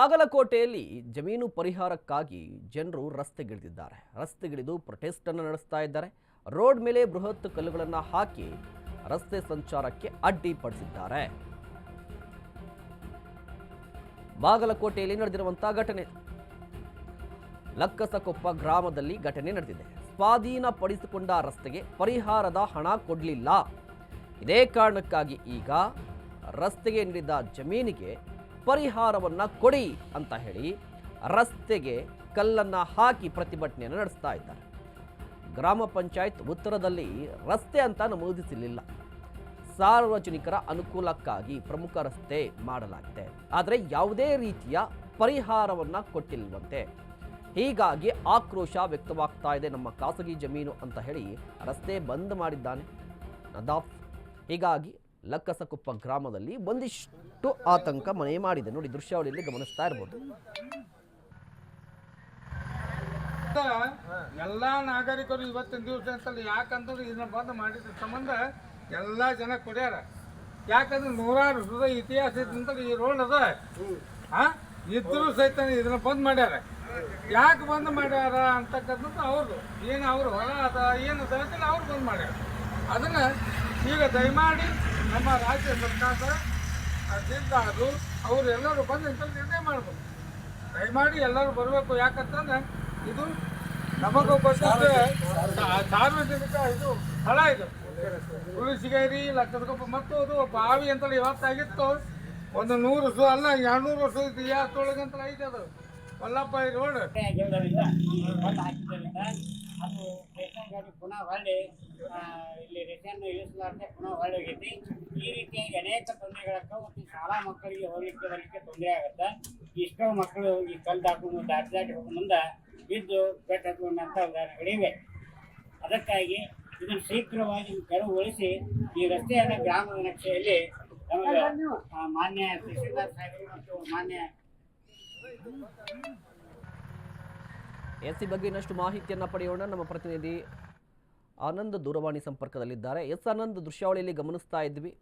ಬಾಗಲಕೋಟೆಯಲ್ಲಿ ಜಮೀನು ಪರಿಹಾರಕ್ಕಾಗಿ ಜನರು ರಸ್ತೆಗಿಳಿದಿದ್ದಾರೆ ರಸ್ತೆಗಿಳಿದು ಪ್ರೊಟೆಸ್ಟ್ ಅನ್ನು ನಡೆಸ್ತಾ ಇದ್ದಾರೆ. ರೋಡ್ ಮೇಲೆ ಬೃಹತ್ ಕಲ್ಲುಗಳನ್ನು ಹಾಕಿ ರಸ್ತೆ ಸಂಚಾರಕ್ಕೆ ಅಡ್ಡಿಪಡಿಸಿದ್ದಾರೆ. ಬಾಗಲಕೋಟೆಯಲ್ಲಿ ನಡೆದಿರುವಂತಹ ಘಟನೆ. ಲಕ್ಕಸಕೊಪ್ಪ ಗ್ರಾಮದಲ್ಲಿ ಘಟನೆ ನಡೆದಿದೆ. ಸ್ವಾಧೀನಪಡಿಸಿಕೊಂಡ ರಸ್ತೆಗೆ ಪರಿಹಾರದ ಹಣ ಕೊಡಲಿಲ್ಲ. ಇದೇ ಕಾರಣಕ್ಕಾಗಿ ಈಗ ರಸ್ತೆಗೆ ನೀಡಿದ ಜಮೀನಿಗೆ ಪರಿಹಾರವನ್ನ ಕೊಡಿ ಅಂತ ಹೇಳಿ ರಸ್ತೆಗೆ ಕಲ್ಲನ್ನು ಹಾಕಿ ಪ್ರತಿಭಟನೆಯನ್ನು ನಡೆಸ್ತಾ ಇದ್ದಾರೆ. ಗ್ರಾಮ ಪಂಚಾಯತ್ ಉತ್ತರದಲ್ಲಿ ರಸ್ತೆ ಅಂತ ನಮೂದಿಸಲಿಲ್ಲ ಸಾರ್ವಜನಿಕರ ಅನುಕೂಲಕ್ಕಾಗಿ ಪ್ರಮುಖ ರಸ್ತೆ ಮಾಡಲಾಗಿದೆ. ಆದರೆ ಯಾವುದೇ ರೀತಿಯ ಪರಿಹಾರವನ್ನು ಕೊಟ್ಟಿಲ್ವಂತೆ. ಹೀಗಾಗಿ ಆಕ್ರೋಶ ವ್ಯಕ್ತವಾಗ್ತಾ ಇದೆ ನಮ್ಮ ಖಾಸಗಿ ಜಮೀನು ಅಂತ ಹೇಳಿ ರಸ್ತೆ ಬಂದ್ ಮಾಡಿದ್ದಾನೆ ನದಾಫ್. ಹೀಗಾಗಿ ಲಕ್ಕಸಕೊಪ್ಪ ಗ್ರಾಮದಲ್ಲಿ ಒಂದಿಷ್ಟು ಆತಂಕ ಮನೆ ಮಾಡಿದೆ. ನೋಡಿ, ದೃಶ್ಯಾವಳಿಯಲ್ಲಿ ಗಮನಿಸ್ತಾ ಇರ್ಬೋದು. ಎಲ್ಲ ನಾಗರಿಕರು ಇವತ್ತಿನ ದಿವಸ ಅಂತಲ್ಲ ಯಾಕಂತಂದ್ರೆ ಇದನ್ನ ಬಂದ್ ಮಾಡಿದ ಸಂಬಂಧ ಎಲ್ಲ ಜನ ಕುಡಿಯಾರ. ಯಾಕಂದ್ರೆ ನೂರಾರು ಹೃದಯ ಇತಿಹಾಸ ಇದ್ದಂತ ಈ ರೋಡ್ ಅದ. ಆ? ಇದ್ರೂ ಸಹಿತ ಇದನ್ನ ಬಂದ್ ಮಾಡ್ಯಾರ. ಯಾಕೆ ಬಂದ್ ಮಾಡ್ಯಾರ ಅಂತಕ್ಕಂಥದ್ದು ಅವ್ರದ್ದು ಏನು ಅವ್ರ ಹೊಲ ಅದ, ಏನು ಅದ ಅವ್ರು ಬಂದ್ ಮಾಡ್ಯಾರ. ಅದನ್ನ ಈಗ ದಯಮಾಡಿ ನಮ್ಮ ರಾಜ್ಯ ಸರ್ಕಾರ ಅದು ಅವರೆಲ್ಲರೂ ಬಂದು ಇಂಥ ನಿರ್ಣಯ ಮಾಡಬೇಕು ದಯಮಾಡಿ ಎಲ್ಲರೂ ಬರಬೇಕು. ಯಾಕಂತಂದ್ರೆ ಇದು ನಮಗೂ ಬಂದಿದ್ದು ಸಾರ್ವಜನಿಕ ಇದು ಸ್ಥಳ ಇದು. ತುಳಸಿಗೇರಿ ಲಕ್ಷದಗೊಬ್ಬ ಮತ್ತು ಅದು ಬಾವಿ ಅಂತೇಳಿ ಇವತ್ತಾಗಿತ್ತು. ಒಂದು ನೂರು ವರ್ಷ ಅಲ್ಲ ಎರಡು ನೂರು ವರ್ಷ ಇತ್ತು. ಅಂತ ಐತೆ ಅದು. ಮಲ್ಲಪ್ಪ ಇದು ರೋಡ್ ಅದು ರೇಷನ್ ಗಾಡಿ ಪುನಃ ಹೊಳ್ಳಿ ಇಲ್ಲಿ ರೇಷನ್ ಇಳಿಸಲಾರ್ದೆ ಪುನಃ ಹೊಳ್ಳಿ ಹೋಗೈತಿ ಈ ರೀತಿಯಾಗಿ ಅನೇಕ ತೊಂದರೆಗಳಕ್ಕ ಮತ್ತು ಶಾಲಾ ಮಕ್ಕಳಿಗೆ ಹೋಗ್ಲಿಕ್ಕೆ ಬರಲಿಕ್ಕೆ ತೊಂದರೆ ಆಗುತ್ತೆ? ಇಷ್ಟೋ ಮಕ್ಕಳು ಈ ಕಲ್ಲು ಹಾಕೊಂಡು ದಾಟಿ ದಾಟಿ ಹೋಗೋ ಮುಂದೆ ಬಿದ್ದು ಹತ್ಕೊಂಡಂಥ ಉದಾಹರಣೆಗಳಿವೆ. ಅದಕ್ಕಾಗಿ ಇದನ್ನು ಶೀಘ್ರವಾಗಿ ತೆರವುಗೊಳಿಸಿ ಈ ರಸ್ತೆಯನ್ನು ಗ್ರಾಮದ ನಕ್ಷೆಯಲ್ಲಿ ನಮಗೆ ಮಾನ್ಯ ತಹಸೀಲ್ದಾರ್ ಸಾಹೇಬರು ಮತ್ತು ಮಾನ್ಯ ಎಸ್ ಈ ಬಗ್ಗೆ ಇನ್ನಷ್ಟು ಮಾಹಿತಿಯನ್ನು ಪಡೆಯೋಣ. ನಮ್ಮ ಪ್ರತಿನಿಧಿ ಆನಂದ್ ದೂರವಾಣಿ ಸಂಪರ್ಕದಲ್ಲಿದ್ದಾರೆ. ಎಸ್ ಆನಂದ್, ದೃಶ್ಯಾವಳಿಯಲ್ಲಿ ಗಮನಿಸ್ತಾ ಇದ್ವಿ.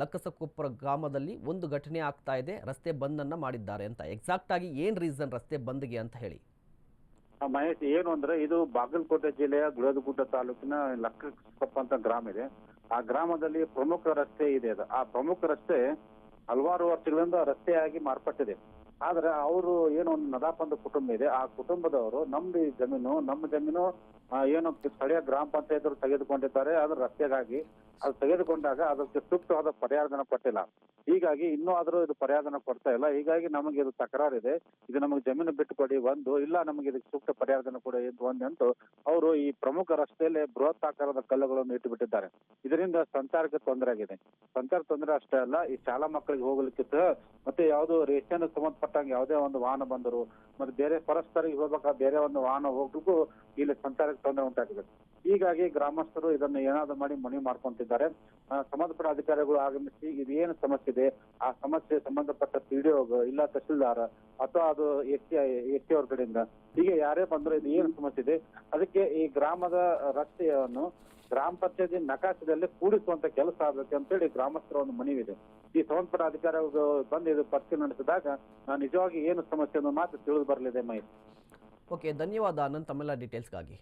ಲಕ್ಕಸಕೊಪ್ಪರ ಗ್ರಾಮದಲ್ಲಿ ಒಂದು ಘಟನೆ ಆಗ್ತಾ ಇದೆ. ರಸ್ತೆ ಬಂದನ್ನು ಮಾಡಿದ್ದಾರೆ ಅಂತ. ಎಕ್ಸಾಕ್ಟ್ ಆಗಿ ಏನು ರೀಸನ್ ರಸ್ತೆ ಬಂದ್ಗೆ ಅಂತ ಹೇಳಿ. ಮಹೇಶ್, ಏನು ಅಂದ್ರೆ ಇದು ಬಾಗಲಕೋಟೆ ಜಿಲ್ಲೆಯ ಗುಳದಗುಡ್ಡ ತಾಲೂಕಿನ ಲಕ್ಕಸಕೊಪ್ಪ ಅಂತ ಗ್ರಾಮ ಇದೆ. ಆ ಗ್ರಾಮದಲ್ಲಿ ಪ್ರಮುಖ ರಸ್ತೆ ಇದೆ ಅದು. ಆ ಪ್ರಮುಖ ರಸ್ತೆ ಹಲವಾರು ವರ್ಷಗಳಿಂದ ರಸ್ತೆಯಾಗಿ ಮಾರ್ಪಟ್ಟಿದೆ. ಆದ್ರೆ ಅವರು ಏನು ಒಂದು ನದಾಪಂದ ಕುಟುಂಬ ಇದೆ. ಆ ಕುಟುಂಬದವರು ನಮ್ದು ಈ ಜಮೀನು, ನಮ್ಮ ಜಮೀನು ಏನು ಸ್ಥಳೀಯ ಗ್ರಾಮ ಪಂಚಾಯತ್ ತೆಗೆದುಕೊಂಡಿದ್ದಾರೆ. ಅದ್ರ ರಸ್ತೆಗಾಗಿ ಅದು ತೆಗೆದುಕೊಂಡಾಗ ಅದಕ್ಕೆ ಸೂಕ್ತವಾದ ಪರಿಹಾರಧನ ಕೊಟ್ಟಿಲ್ಲ. ಹೀಗಾಗಿ ಇನ್ನೂ ಆದ್ರೂ ಇದು ಪರಿಹಾರಧನ ಕೊಡ್ತಾ ಇಲ್ಲ. ಹೀಗಾಗಿ ನಮಗೆ ಇದು ತಕರಾರಿದೆ. ಇದು ನಮಗೆ ಜಮೀನು ಬಿಟ್ಟು ಕೊಡಿ ಒಂದು ಇಲ್ಲ ನಮಗೆ ಇದಕ್ಕೆ ಸೂಕ್ತ ಪರಿಹಾರಧನ ಕೊಡಿ ಇದು ಒಂದು ಅಂತ ಅವರು ಈ ಪ್ರಮುಖ ರಸ್ತೆಯಲ್ಲಿ ಬೃಹತ್ ಆಕಾರದ ಕಲ್ಲುಗಳನ್ನು ಇಟ್ಟು ಬಿಟ್ಟಿದ್ದಾರೆ ಇದರಿಂದ ಸಂಚಾರಕ್ಕೆ ತೊಂದರೆ ಆಗಿದೆ. ಸಂಚಾರ ತೊಂದರೆ ಅಷ್ಟೇ ಅಲ್ಲ, ಈ ಶಾಲಾ ಮಕ್ಕಳಿಗೆ ಹೋಗ್ಲಿಕ್ಕೆ ಮತ್ತೆ ಯಾವುದೋ ರೇಷನ್ ಸಂಬಂಧಪಟ್ಟಂಗೆ ಯಾವುದೇ ಒಂದು ವಾಹನ ಬಂದರು ಮತ್ತೆ ಬೇರೆ ಪರಸ್ಪರ ಹೋಗ್ಬೇಕಾದ ಬೇರೆ ಒಂದು ವಾಹನ ಹೋಗ್ಲಿಕ್ಕೂ ಇಲ್ಲಿ ಸಂಚಾರಕ್ಕೆ ತೊಂದರೆ ಉಂಟಾಗಿದೆ. ಹೀಗಾಗಿ ಗ್ರಾಮಸ್ಥರು ಇದನ್ನು ಏನಾದ್ರು ಮಾಡಿ ಮನವಿ ಮಾಡ್ಕೊಂತಿದ್ದಾರೆ. ಸಂಬಂಧಪಟ್ಟ ಅಧಿಕಾರಿಗಳು ಆಗಮಿಸಿ ಇದು ಏನು ಸಮಸ್ಯೆ ಇದೆ, ಆ ಸಮಸ್ಯೆ ಸಂಬಂಧಪಟ್ಟ ಪಿಡಿಒ ಇಲ್ಲ ತಹಶೀಲ್ದಾರ್ ಅಥವಾ ಅದು ಎಸ್ ಟಿ ಎಸ್ ಟಿ ಅವ್ರ ಕಡೆಯಿಂದ ಹೀಗೆ ಯಾರೇ ಬಂದ್ರು ಇದು ಏನು ಸಮಸ್ಯೆ ಇದೆ. ಅದಕ್ಕೆ ಈ ಗ್ರಾಮದ ರಸ್ತೆಯನ್ನು ಗ್ರಾಮ ಪಂಚಾಯತಿ ನಕಾಶದಲ್ಲಿ ಕೂಡಿಸುವಂತ ಕೆಲಸ ಆಗ್ಬೇಕು ಅಂತೇಳಿ ಗ್ರಾಮಸ್ಥರ ಒಂದು ಮನವಿ ಇದೆ ಈ ಸಂಬಂಧಪಟ್ಟ ಅಧಿಕಾರಿಗಳು ಬಂದು ಇದು ಪರಿಶೀಲನೆ ನಡೆಸಿದಾಗ ನಿಜವಾಗಿ ಏನು ಸಮಸ್ಯೆ ಅನ್ನೋ ಮಾತು ತಿಳಿದು ಬರಲಿದೆ ಮಹೇಶ್. ಓಕೆ ಧನ್ಯವಾದ. ಅನಂತ್ ತಮ್ಮೆಲ್ಲ ಡೀಟೇಲ್ಸ್ಗಾಗಿ